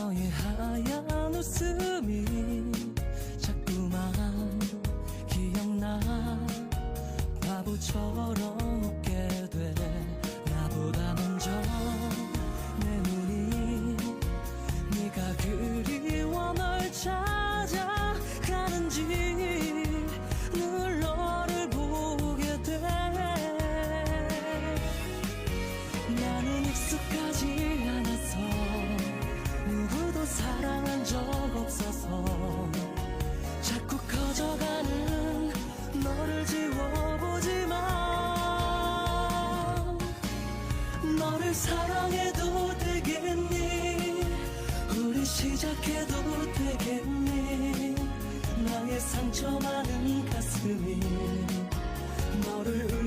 너의 하얀 웃음이 자꾸만 기억나. 바보처럼 웃게 돼. 나보다 먼저 내 눈이 네가 그리워 널 찾아가는지 늘 너를 보게 돼. 나는 익숙하지 않아서 사랑해도 되겠니? 우리 시작해도 되겠니? 나의 상처 많은 가슴이 너를